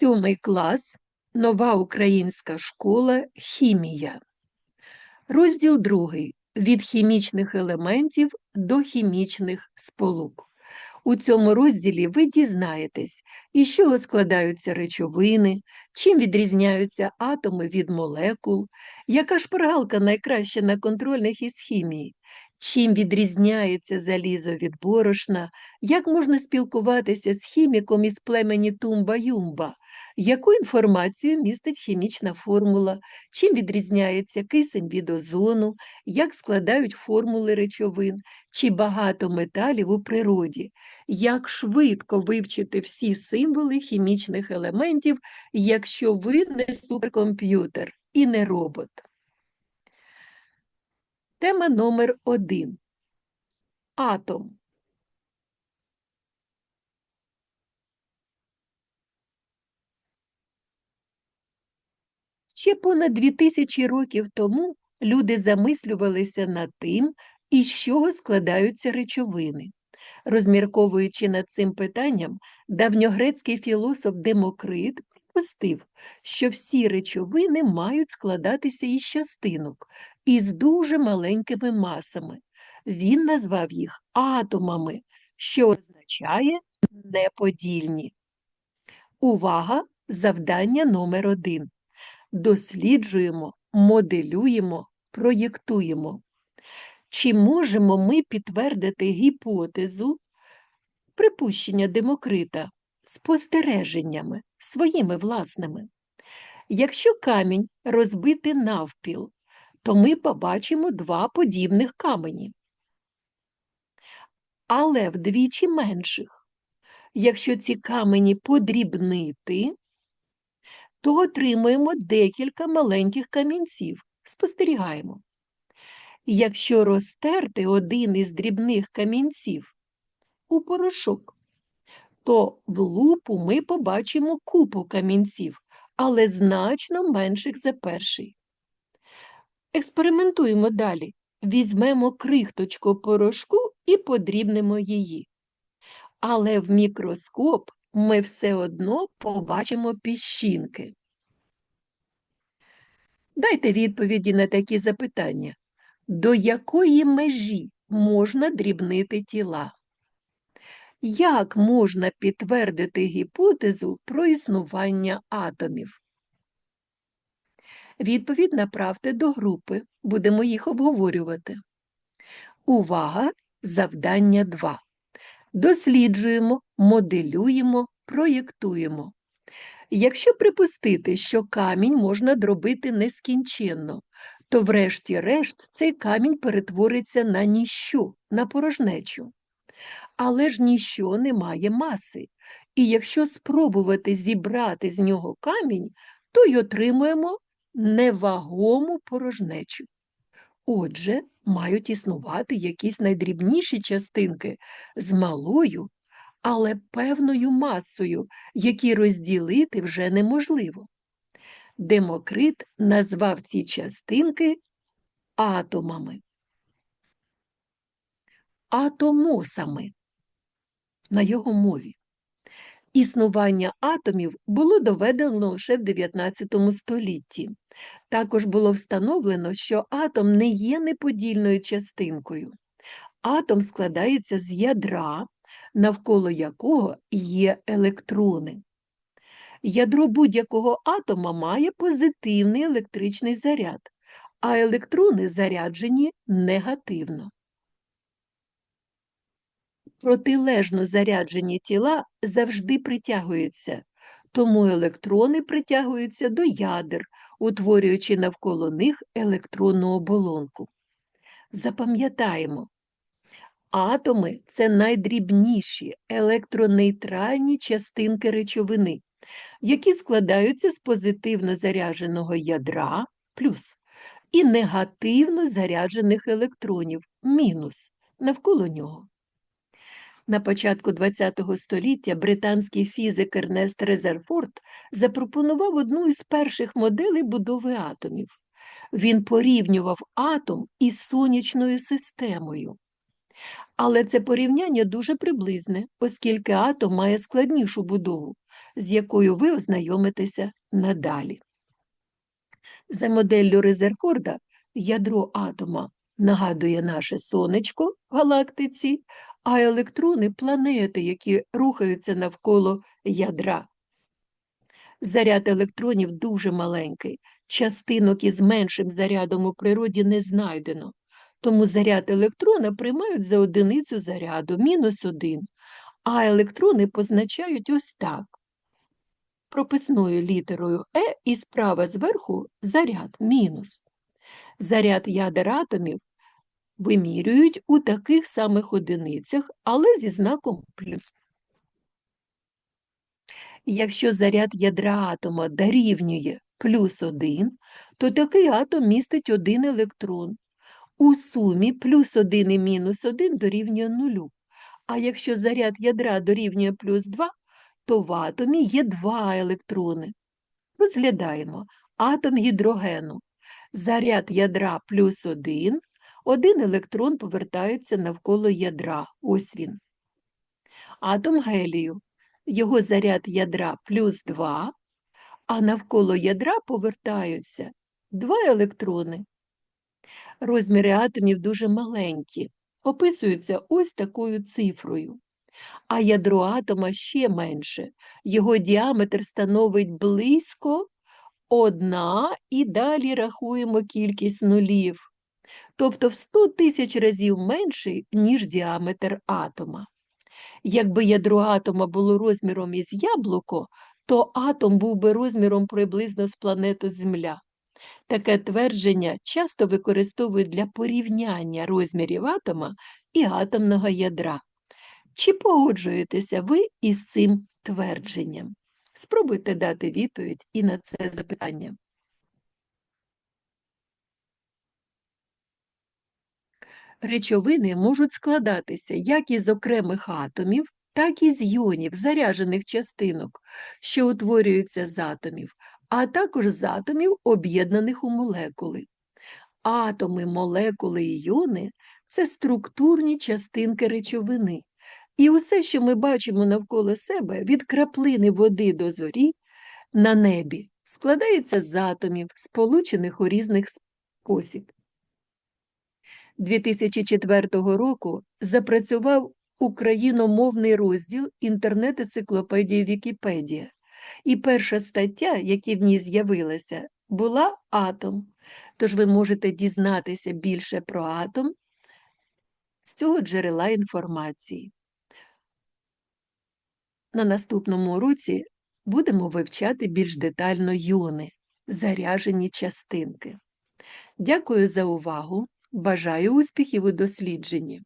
Сьомий клас. Нова українська школа Хімія. Розділ другий. Від хімічних елементів до хімічних сполук. У цьому розділі ви дізнаєтесь, із чого складаються речовини, чим відрізняються атоми від молекул, яка шпаргалка найкраща на контрольних із хімії, чим відрізняється залізо від борошна, як можна спілкуватися з хіміком із племені Тумба-Юмба, яку інформацію містить хімічна формула, чим відрізняється кисень від озону, як складають формули речовин, чи багато металів у природі, як швидко вивчити всі символи хімічних елементів, якщо ви не суперкомп'ютер і не робот. Тема номер один. Атом. Ще понад дві тисячі років тому люди замислювалися над тим, із чого складаються речовини. Розмірковуючи над цим питанням, давньогрецький філософ Демокрит припустив, що всі речовини мають складатися із частинок, із дуже маленькими масами. Він назвав їх атомами, що означає неподільні. Увага! Завдання номер один. Досліджуємо, моделюємо, проєктуємо. Чи можемо ми підтвердити гіпотезу припущення Демокрита спостереженнями своїми власними? Якщо камінь розбити навпіл, то ми побачимо два подібних камені, але вдвічі менших. Якщо ці камені подрібнити, то отримуємо декілька маленьких камінців. Спостерігаємо. Якщо розтерти один із дрібних камінців у порошок, то в лупу ми побачимо купу камінців, але значно менших за перший. Експериментуємо далі. Візьмемо крихточку порошку і подрібнемо її. Але в мікроскоп ми все одно побачимо піщинки. Дайте відповіді на такі запитання. До якої межі можна дрібнити тіла? Як можна підтвердити гіпотезу про існування атомів? Відповідь направте до групи, будемо їх обговорювати. Увага! Завдання 2. Досліджуємо, моделюємо, проєктуємо. Якщо припустити, що камінь можна дробити нескінченно, то врешті-решт цей камінь перетвориться на ніщо, на порожнечу. Але ж ніщо не має маси, і якщо спробувати зібрати з нього камінь, то й отримуємо невагому порожнечу. Отже, мають існувати якісь найдрібніші частинки з малою, але певною масою, які розділити вже неможливо. Демокрит назвав ці частинки атомами, атомосами на його мові. Існування атомів було доведено лише в 19 столітті. Також було встановлено, що атом не є неподільною частинкою. Атом складається з ядра, навколо якого є електрони. Ядро будь-якого атома має позитивний електричний заряд, а електрони заряджені негативно. Протилежно заряджені тіла завжди притягуються, тому електрони притягуються до ядер, утворюючи навколо них електронну оболонку. Запам'ятаємо, атоми це найдрібніші електронейтральні частинки речовини, які складаються з позитивно зарядженого ядра плюс і негативно заряджених електронів мінус навколо нього. На початку ХХ століття британський фізик Ернест Резерфорд запропонував одну із перших моделей будови атомів. Він порівнював атом із сонячною системою. Але це порівняння дуже приблизне, оскільки атом має складнішу будову, з якою ви ознайомитеся надалі. За моделлю Резерфорда ядро атома нагадує наше сонечко в галактиці, а електрони планети, які рухаються навколо ядра. Заряд електронів дуже маленький, частинок із меншим зарядом у природі не знайдено, тому заряд електрона приймають за одиницю заряду мінус один, а електрони позначають ось так. Прописною літерою Е і справа зверху заряд мінус. Заряд ядер атомів вимірюють у таких самих одиницях, але зі знаком плюс. Якщо заряд ядра атома дорівнює плюс 1, то такий атом містить один електрон. У сумі плюс 1 і мінус 1 дорівнює 0. А якщо заряд ядра дорівнює плюс 2, то в атомі є два електрони. Розглядаємо атом гідрогену. Заряд ядра плюс 1, один електрон повертається навколо ядра. Ось він. Атом гелію. Його заряд ядра плюс 2, а навколо ядра повертаються два електрони. Розміри атомів дуже маленькі, описуються ось такою цифрою. А ядро атома ще менше. Його діаметр становить близько одна і далі рахуємо кількість нулів, тобто в 100 тисяч разів менший, ніж діаметр атома. Якби ядро атома було розміром із яблуко, то атом був би розміром приблизно з планету Земля. Таке твердження часто використовують для порівняння розмірів атома і атомного ядра. Чи погоджуєтеся ви із цим твердженням? Спробуйте дати відповідь і на це запитання. Речовини можуть складатися як із окремих атомів, так і з йонів, заряджених частинок, що утворюються з атомів, а також з атомів, об'єднаних у молекули. Атоми, молекули і йони це структурні частинки речовини. І усе, що ми бачимо навколо себе, від краплини води до зорі на небі, складається з атомів, сполучених у різних спосіб. 2004 року запрацював україномовний розділ інтернет-енциклопедії Вікіпедія, і перша стаття, яка в ній з'явилася, була атом. Тож ви можете дізнатися більше про атом з цього джерела інформації. На наступному уроці будемо вивчати більш детально йони, заряжені частинки. Дякую за увагу! Бажаю успіхів у дослідженні!